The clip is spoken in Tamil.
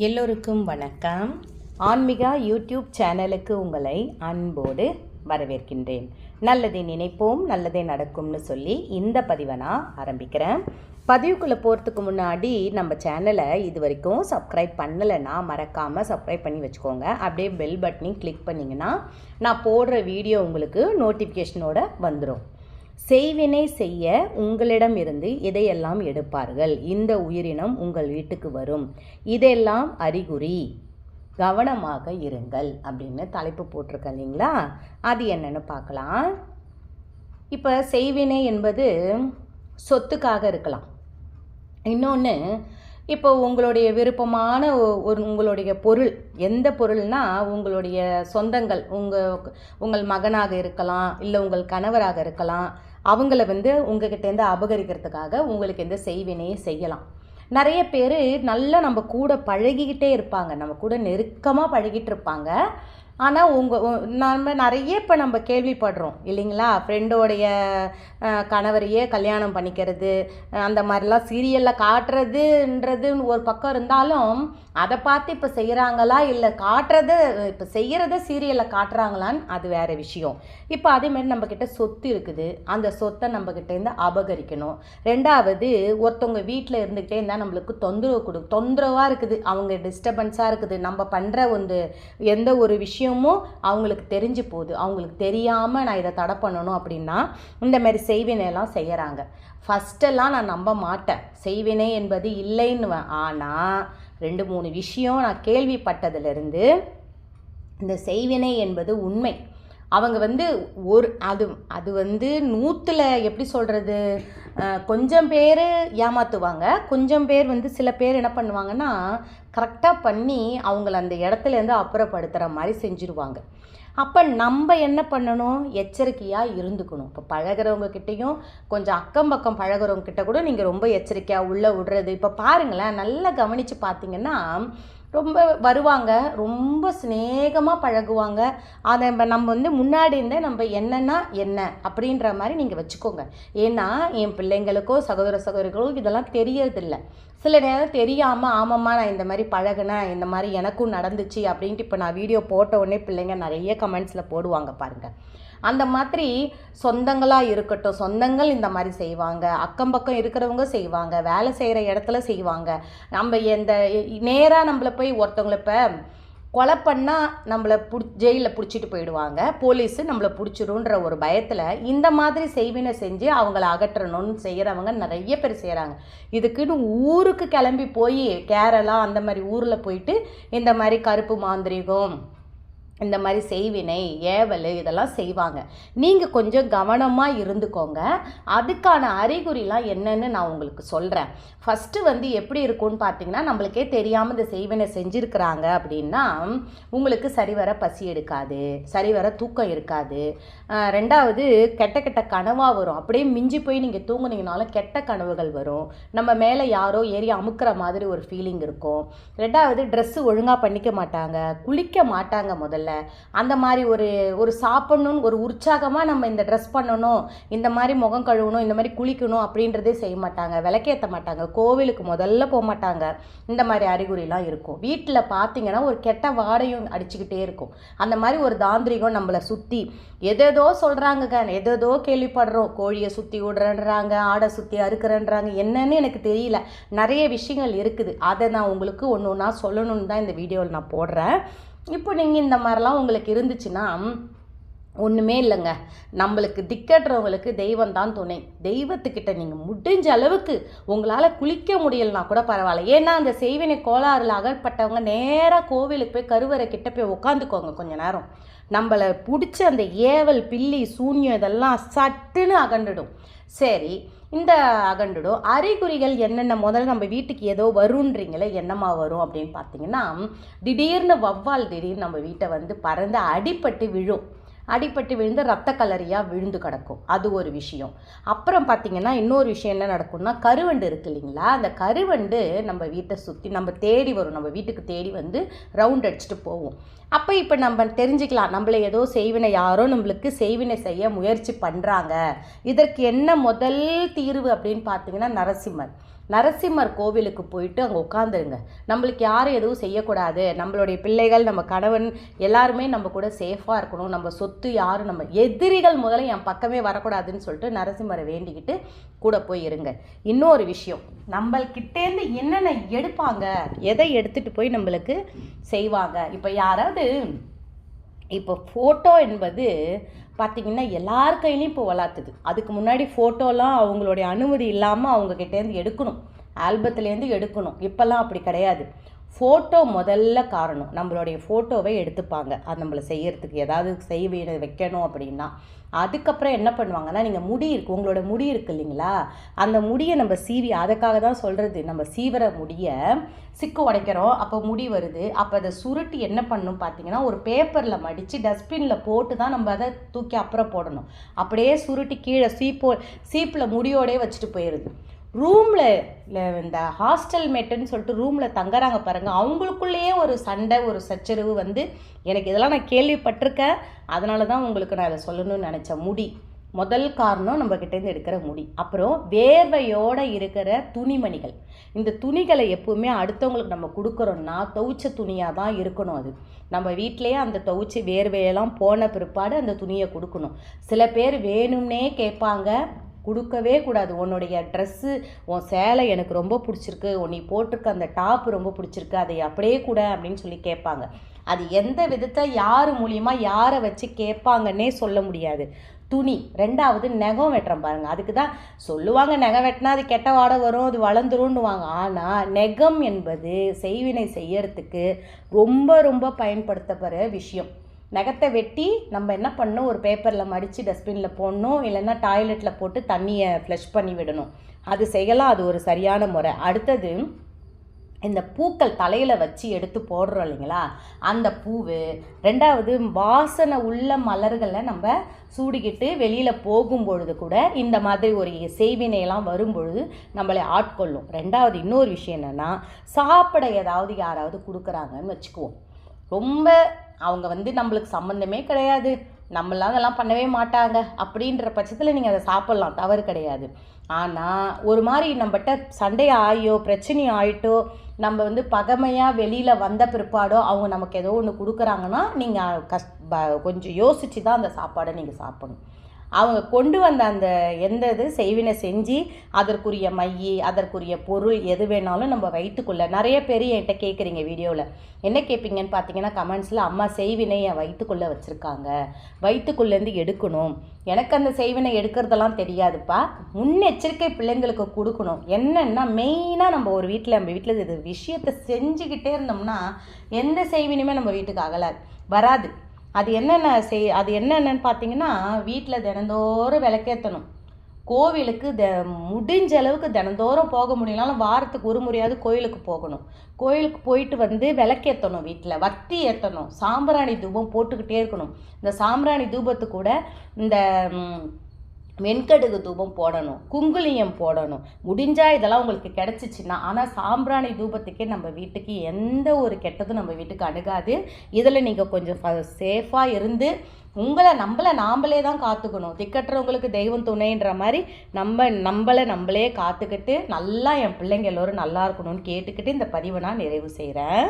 எல்லோருக்கும் வணக்கம். ஆன்மிகா யூடியூப் சேனலுக்கு உங்களை அன்போடு வரவேற்கின்றேன். நல்லதை நினைப்போம் நல்லதே நடக்கும்னு சொல்லி இந்த பதிவை நான் ஆரம்பிக்கிறேன். பதிவுக்குள்ளே போகிறதுக்கு முன்னாடி நம்ம சேனலை இது வரைக்கும் சப்ஸ்கிரைப் பண்ணலைன்னா மறக்காமல் சப்ஸ்கிரைப் பண்ணி வச்சுக்கோங்க. அப்படியே பெல் பட்டனையும் கிளிக் பண்ணிங்கன்னா நான் போடுற வீடியோ உங்களுக்கு நோட்டிஃபிகேஷனோட வந்துடும் செய்வினை செய்ய உங்களிடமிருந்து இதையெல்லாம் எடுப்பார்கள். இந்த உயிரினம் உங்கள் வீட்டுக்கு வரும். இதெல்லாம் அறிகுறி. கவனமாக இருங்கள் அப்படின்னு தலைப்பு போட்டிருக்க இல்லைங்களா? அது என்னன்னு பார்க்கலாம். இப்போ செய்வினை என்பது சொத்துக்காக இருக்கலாம். இன்னொன்று இப்போ உங்களுடைய விருப்பமான ஒரு உங்களுடைய பொருள் எந்த பொருள்னா உங்களுடைய சொந்தங்கள் உங்கள் உங்கள் மகனாக இருக்கலாம் இல்லை உங்கள் கணவராக இருக்கலாம் அவங்கள வந்து உங்ககிட்டேருந்து அபகரிக்கிறதுக்காக உங்களுக்கு எந்த செய்வினையை செய்யலாம். நிறைய பேர் நல்லா நம்ம கூட பழகிக்கிட்டே இருப்பாங்க நம்ம கூட நெருக்கமாக பழகிட்டு இருப்பாங்க. ஆனால் உங்கள் நம்ம நிறைய இப்போ நம்ம கேள்விப்படுறோம் இல்லைங்களா? ஃப்ரெண்டோடைய கணவரையே கல்யாணம் பண்ணிக்கிறது அந்த மாதிரிலாம் சீரியலில் காட்டுறதுன்றது ஒரு பக்கம் இருந்தாலும் அதை பார்த்து இப்போ செய்கிறாங்களா இல்லை காட்டுறது இப்போ செய்கிறத சீரியலில் காட்டுறாங்களான்னு அது வேறு விஷயம். இப்போ அதேமாதிரி நம்மக்கிட்ட சொத்து இருக்குது. அந்த சொத்தை நம்மக்கிட்டேருந்து அபகரிக்கணும். ரெண்டாவது ஒருத்தவங்க வீட்டில் இருந்துக்கிட்டே இருந்தால் நம்மளுக்கு தொந்தரவு கொடு தொந்தரவாக இருக்குது. அவங்க டிஸ்டர்பன்ஸாக இருக்குது. நம்ம பண்ணுற வந்து எந்த ஒரு விஷயம் விஷயமும் அவங்களுக்கு தெரிஞ்சு போகுது. அவங்களுக்கு தெரியாமல் நான் இதை தடை பண்ணணும் அப்படின்னா இந்தமாரி செய்வினையெல்லாம் செய்கிறாங்க ஃபஸ்ட்டெல்லாம் நான் நம்ப மாட்டேன். செய்வினை என்பது இல்லைன்னுவேன் ஆனால் ரெண்டு மூணு விஷயம் நான் கேள்விப்பட்டதுலேருந்து இந்த செய்வினை என்பது உண்மை. அவங்க வந்து ஒரு அது அது வந்து நூற்றில் எப்படி சொல்கிறது கொஞ்சம் பேர் ஏமாற்றுவாங்க கொஞ்சம் பேர் வந்து சில பேர் என்ன பண்ணுவாங்கன்னா கரெக்டாக பண்ணி அவங்கள அந்த இடத்துலேருந்து அப்புறப்படுத்துகிற மாதிரி செஞ்சுருவாங்க. அப்போ நம்ம என்ன பண்ணணும்? எச்சரிக்கையாக இருந்துக்கணும். இப்போ பழகிறவங்க கிட்டேயும் கொஞ்சம் அக்கம் பக்கம் பழகிறவங்க கிட்ட கூட நீங்கள் ரொம்ப எச்சரிக்கையாக உள்ளே விடுறது. இப்போ பாருங்களேன் நல்லா கவனித்து பார்த்தீங்கன்னா ரொம்ப வருவாங்க ரொம்ப சிநேகமாக பழகுவாங்க. அதை நம்ம நம்ம வந்து முன்னாடி இருந்தே நம்ம என்னென்னா என்ன அப்படின்ற மாதிரி நீங்கள் வச்சுக்கோங்க. ஏன்னா என் பிள்ளைங்களுக்கோ சகோதர சகோதரிகளோ இதெல்லாம் தெரியறதில்ல. சில நேரம் தெரியாமல் ஆமாம்மா நான் இந்த மாதிரி பழகினேன் இந்த மாதிரி எனக்கும் நடந்துச்சு அப்படின்ட்டு இப்போ நான் வீடியோ போட்ட உடனே பிள்ளைங்க நிறைய கமெண்ட்ஸில் போடுவாங்க பாருங்கள் அந்த மாதிரி சொந்தங்களாக இருக்கட்டும் சொந்தங்கள் இந்த மாதிரி செய்வாங்க. அக்கம் பக்கம் இருக்கிறவங்க செய்வாங்க. வேலை செய்கிற இடத்துல செய்வாங்க. நம்ம எந்த நேராக நம்மளை போய் ஒருத்தவங்களை இப்போ கொலை பண்ணால் நம்மளை பிடி ஜெயிலில் பிடிச்சிட்டு போயிடுவாங்க. போலீஸு நம்மளை பிடிச்சிருன்ற ஒரு பயத்தில் இந்த மாதிரி செய்வினை செஞ்சு அவங்கள அகற்றணும்னு செய்கிறவங்க நிறைய பேர் செய்கிறாங்க இதுக்குன்னு ஊருக்கு கிளம்பி போய் கேரளா அந்த மாதிரி ஊரில் போயிட்டு இந்த மாதிரி கருப்பு மாந்திரிகம் இந்த மாதிரி செய்வினை ஏவல் இதெல்லாம் செய்வாங்க. நீங்கள் கொஞ்சம் கவனமாக இருந்துக்கோங்க. அதுக்கான அறிகுறிலாம் என்னன்னு நான் உங்களுக்கு சொல்கிறேன் ஃபஸ்ட்டு வந்து எப்படி இருக்கும்னு பார்த்தீங்கன்னா நம்மளுக்கே தெரியாமல் இந்த செய்வினை செஞ்சுருக்கிறாங்க அப்படின்னா உங்களுக்கு சரிவர பசி எடுக்காது சரிவர தூக்கம் இருக்காது. ரெண்டாவது கெட்ட கெட்ட கனவாக வரும். அப்படியே மிஞ்சி போய் நீங்கள் தூங்குனீங்கனாலும் கெட்ட கனவுகள் வரும். நம்ம மேலே யாரோ ஏறி அமுக்கிற மாதிரி ஒரு ஃபீலிங் இருக்கும். ரெண்டாவது ட்ரெஸ்ஸு ஒழுங்காக பண்ணிக்க மாட்டாங்க குளிக்க மாட்டாங்க முதல்ல. அந்த மாதிரி ஒரு ஒரு சாப்பிட்ணுன்னு ஒரு உற்சாகமாக நம்ம இந்த ட்ரெஸ் பண்ணணும் இந்த மாதிரி முகம் கழுவணும் இந்த மாதிரி குளிக்கணும் அப்படின்றதே செய்ய மாட்டாங்க. விளக்கேற்ற மாட்டாங்க. கோவிலுக்கு முதல்ல போக மாட்டாங்க. இந்த மாதிரி அறிகுறிலாம் இருக்கும். வீட்டில் பார்த்தீங்கன்னா ஒரு கெட்ட வாடையும் அடிச்சுக்கிட்டே இருக்கும். அந்த மாதிரி ஒரு தாந்திரிகம் நம்மளை சுற்றி எதேதோ சொல்கிறாங்கங்க எதேதோ கேள்விப்படுறோம். கோழியை சுற்றி விடுறேன்றாங்க ஆடை சுற்றி அறுக்கிறேன்றாங்க. என்னன்னு எனக்கு தெரியல. நிறைய விஷயங்கள் இருக்குது. அதை நான் உங்களுக்கு ஒன்று ஒன்றா சொல்லணும்னு தான் இந்த வீடியோவில் நான் போடுறேன். இப்போ நீங்கள் இந்த மாதிரிலாம் உங்களுக்கு இருந்துச்சுன்னா ஒன்றுமே இல்லைங்க. நம்மளுக்கு திக்கட்டுறவங்களுக்கு தெய்வம் தான் துணை. தெய்வத்துக்கிட்ட நீங்கள் முடிஞ்ச அளவுக்கு உங்களால் குளிக்க முடியலனா கூட பரவாயில்ல. ஏன்னா அந்த செய்வினை கோளாறுல அகற்பட்டவங்க நேராக கோவிலுக்கு போய் கருவறை கிட்ட போய் உட்காந்துக்கோங்க கொஞ்ச நேரம். நம்மளை பிடிச்ச அந்த ஏவல் பில்லி சூன்யம் இதெல்லாம் சட்டுன்னு அகண்டுடும் சரி இந்த அகண்டுடும் அறிகுறிகள் என்னென்ன? முதல்ல நம்ம வீட்டுக்கு ஏதோ வருன்றீங்களே என்னமா வரும் அப்படின்னு பார்த்தீங்கன்னா திடீர்னு வவ்வால் திடீர்னு நம்ம வீட்டை வந்து பறந்து அடிபட்டு விழும். அடிபட்டு விழுந்து ரத்த கலரியாக விழுந்து கிடக்கும். அது ஒரு விஷயம். அப்புறம் பார்த்தீங்கன்னா இன்னொரு விஷயம் என்ன நடக்கும்னா கருவண்டு இருக்கு இல்லைங்களா? அந்த கருவண்டு நம்ம வீட்டை சுற்றி நம்ம தேடி வரும். நம்ம வீட்டுக்கு தேடி வந்து ரவுண்ட் அடிச்சுட்டு போவோம் அப்போ இப்போ நம்ம தெரிஞ்சுக்கலாம். நம்மளை ஏதோ செய்வினை யாரோ நம்மளுக்கு செய்வினை செய்ய முயற்சி பண்ணுறாங்க இதற்கு என்ன முதல் தீர்வு அப்படின்னு பார்த்தீங்கன்னா நரசிம்மர். நரசிம்மர் கோவிலுக்கு போயிட்டு அங்கே உட்காந்துருங்க நம்மளுக்கு யாரும் எதுவும் செய்யக்கூடாது. நம்மளுடைய பிள்ளைகள் நம்ம கணவன் எல்லாருமே நம்ம கூட சேஃபாக இருக்கணும். நம்ம சொத்து யாரும் நம்ம எதிரிகள் முதல்ல என் பக்கமே வரக்கூடாதுன்னு சொல்லிட்டு நரசிம்மரை வேண்டிக்கிட்டு கூட போய் இருங்க. இன்னொரு விஷயம் நம்மள்கிட்டேருந்து என்னென்ன எடுப்பாங்க எதை எடுத்துகிட்டு போய் நம்மளுக்கு செய்வாங்க? இப்போ யாராவது இப்போ ஃபோட்டோ என்பது பார்த்திங்கன்னா எல்லார் கையிலையும் இப்போ வளர்த்துது அதுக்கு முன்னாடி ஃபோட்டோலாம் அவங்களுடைய அனுமதி இல்லாமல் அவங்கக்கிட்டேருந்து எடுக்கணும். ஆல்பத்துலேருந்து எடுக்கணும். இப்போல்லாம் அப்படி கிடையாது. ஃபோட்டோ முதல்ல காரணம். நம்மளுடைய ஃபோட்டோவை எடுத்துப்பாங்க. அது நம்மளை செய்கிறதுக்கு ஏதாவது செய்ய வைக்கணும் அப்படின்னா. அதுக்கப்புறம் என்ன பண்ணுவாங்கன்னா நீங்கள் முடி இருக்கு உங்களோட முடி இருக்கு இல்லைங்களா? அந்த முடியை நம்ம சீவி அதுக்காக தான் சொல்கிறது நம்ம சீவர முடியை சிக்கு உடைக்கிறோம் அப்போ முடி வருது. அப்போ அதை சுருட்டி என்ன பண்ணணும் பார்த்தீங்கன்னா ஒரு பேப்பரில் மடித்து டஸ்ட்பினில் போட்டு தான் நம்ம அதை தூக்கி அப்புறம் போடணும். அப்படியே சுருட்டி கீழே சீப்போ சீப்பில் முடியோடே வச்சுட்டு போயிடுது. ரூமில் இந்த ஹாஸ்டல் மேட்டுன்னு சொல்லிட்டு ரூமில் தங்குறாங்க பாருங்கள் அவங்களுக்குள்ளேயே ஒரு சண்டை ஒரு சச்சரவு வந்து எனக்கு இதெல்லாம் நான் கேள்விப்பட்டிருக்கேன். அதனால தான் உங்களுக்கு நான் அதை சொல்லணும்னு நினச்சேன். முடி. முதல் காரணம் நம்மக்கிட்டேருந்து எடுக்கிற முடி. அப்புறம் வேர்வையோடு இருக்கிற துணிமணிகள். இந்த துணிகளை எப்போவுமே அடுத்தவங்களுக்கு நம்ம கொடுக்குறோன்னா துவைச்ச துணியாக தான் இருக்கணும் அது. நம்ம வீட்டிலேயே அந்த துவைச்சி வேர்வையெல்லாம் போன பிற்பாடு அந்த துணியை கொடுக்கணும். சில பேர் வேணும்னே கேட்பாங்க. கொடுக்கவே கூடாது. உன்னுடைய ட்ரெஸ்ஸு உன் சேலை எனக்கு ரொம்ப பிடிச்சிருக்கு. நீ போட்டிருக்க அந்த டாப் ரொம்ப பிடிச்சிருக்கு. அதை அப்படியே கூட அப்படின்னு சொல்லி கேட்பாங்க. அது எந்த விதத்தை யார் மூலியமாக யாரை வச்சு கேட்பாங்கன்னே சொல்ல முடியாது. துணி ரெண்டாவது நகம் வெட்டுறோம் பாருங்கள் அதுக்கு தான் சொல்லுவாங்க நகம் வெட்டினா அது கெட்ட வாடை வரும் அது வளர்ந்துரும்னுவாங்க. ஆனால் நெகம் என்பது செய்வினை செய்யறதுக்கு ரொம்ப ரொம்ப பயன்படுத்தப்படுற விஷயம். நகத்தை வெட்டி நம்ம என்ன பண்ணணும்? ஒரு பேப்பரில் மடித்து டஸ்ட்பினில் போடணும். இல்லைன்னா டாய்லெட்டில் போட்டு தண்ணியை ஃப்ளஷ் பண்ணி விடணும். அது செய்யலாம். அது ஒரு சரியான முறை. அடுத்தது இந்த பூக்கள் தலையில் வச்சு எடுத்து போடுறோம் இல்லைங்களா? அந்த பூவு. ரெண்டாவது வாசனை உள்ள மலர்களை நம்ம சூடிக்கிட்டு வெளியில் போகும்பொழுது கூட இந்த மாதிரி ஒரு செய்வினையெல்லாம் வரும்பொழுது நம்மளை ஆட்கொள்ளும். ரெண்டாவது இன்னொரு விஷயம் என்னென்னா சாப்பிட ஏதாவது யாராவது கொடுக்குறாங்கன்னு வச்சுக்குவோம். ரொம்ப அவங்க வந்து நம்மளுக்கு சம்மந்தமே கிடையாது. நம்மளாம் அதெல்லாம் பண்ணவே மாட்டாங்க. அப்படின்ற பட்சத்தில் நீங்கள் அதை சாப்பிட்லாம். தவறு கிடையாது. ஆனால் ஒரு மாதிரி நம்மகிட்ட சண்டை ஆகியோ பிரச்சனை ஆகிட்டோ நம்ம வந்து பகமையாக வெளியில் வந்த பிற்பாடோ அவங்க நமக்கு ஏதோ ஒன்று கொடுக்குறாங்கன்னா நீங்கள் கஷ் கொஞ்சம் யோசித்து தான் அந்த சாப்பாடை நீங்கள் சாப்பிடணும். அவங்க கொண்டு வந்த அந்த எந்த இது செய்வினை செஞ்சு அதற்குரிய மைய அதற்குரிய பொருள் எது வேணாலும் நம்ம வயிற்றுக்குள்ளே நிறைய பேர் என்கிட்ட கேட்குறீங்க வீடியோவில் என்ன கேட்பீங்கன்னு பார்த்தீங்கன்னா கமெண்ட்ஸில் அம்மா செய்வினை என் வயிற்றுக்குள்ளே வச்சுருக்காங்க. வயிற்றுக்குள்ளேருந்து எடுக்கணும். எனக்கு அந்த செய்வினை எடுக்கிறதெல்லாம் தெரியாதுப்பா. முன்னெச்சரிக்கை பிள்ளைங்களுக்கு கொடுக்கணும். என்னென்னா மெயினாக நம்ம ஒரு வீட்டில் நம்ம வீட்டில் இது விஷயத்தை செஞ்சுக்கிட்டே இருந்தோம்னா எந்த செய்வினையுமே நம்ம வீட்டுக்கு அகலாது. வராது. அது என்னென்ன செய் அது என்னென்னு பார்த்தீங்கன்னா வீட்டில் தினந்தோறும் விளக்கேற்றணும் கோவிலுக்கு த முடிஞ்ச அளவுக்கு தினந்தோறும் போக முடியலனாலும் வாரத்துக்கு ஒரு முறையாவது கோயிலுக்கு போகணும். கோயிலுக்கு போயிட்டு வந்து விளக்கேற்றணும் வீட்டில் வத்தி ஏற்றணும் சாம்பிராணி தூபம் போட்டுக்கிட்டே இருக்கணும். இந்த சாம்பிராணி தூபத்து கூட இந்த வெண்கடுகு தூபம் போடணும் குங்குலியம் போடணும். முடிஞ்சால் இதெல்லாம் உங்களுக்கு கிடச்சிச்சின்னா ஆனால் சாம்பிராணி தூபத்துக்கே நம்ம வீட்டுக்கு எந்த ஒரு கெட்டதும் நம்ம வீட்டுக்கு அணுகாது. இதில் நீங்கள் கொஞ்சம் சேஃபாக இருந்து உங்களை நம்மளை நாம்பளே தான் காத்துக்கணும். திக்கட்டுறவங்களுக்கு தெய்வம் துணைன்ற மாதிரி நம்ம நம்மளை நம்மளே காத்துக்கிட்டு நல்லா என் பிள்ளைங்க எல்லோரும் நல்லா இருக்கணும்னு கேட்டுக்கிட்டு இந்த பதிவை நான் நிறைவு செய்கிறேன்